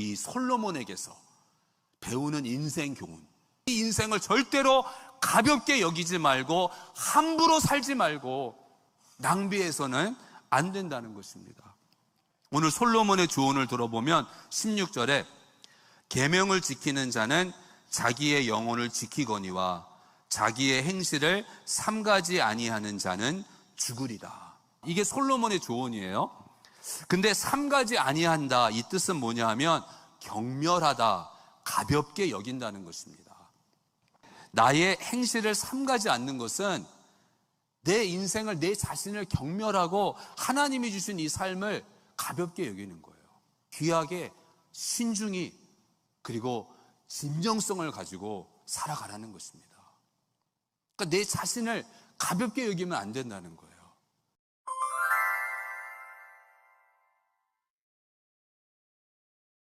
이 솔로몬에게서 배우는 인생 교훈. 이 인생을 절대로 가볍게 여기지 말고 함부로 살지 말고 낭비해서는 안 된다는 것입니다. 오늘 솔로몬의 조언을 들어보면 16절에 계명을 지키는 자는 자기의 영혼을 지키거니와 자기의 행실을 삼가지 아니하는 자는 죽으리다. 이게 솔로몬의 조언이에요. 근데 삼가지 아니한다 이 뜻은 뭐냐 하면 경멸하다, 가볍게 여긴다는 것입니다. 나의 행실을 삼가지 않는 것은 내 인생을 내 자신을 경멸하고 하나님이 주신 이 삶을 가볍게 여기는 거예요. 귀하게 신중히 그리고 진정성을 가지고 살아가라는 것입니다. 그러니까 내 자신을 가볍게 여기면 안 된다는 거예요.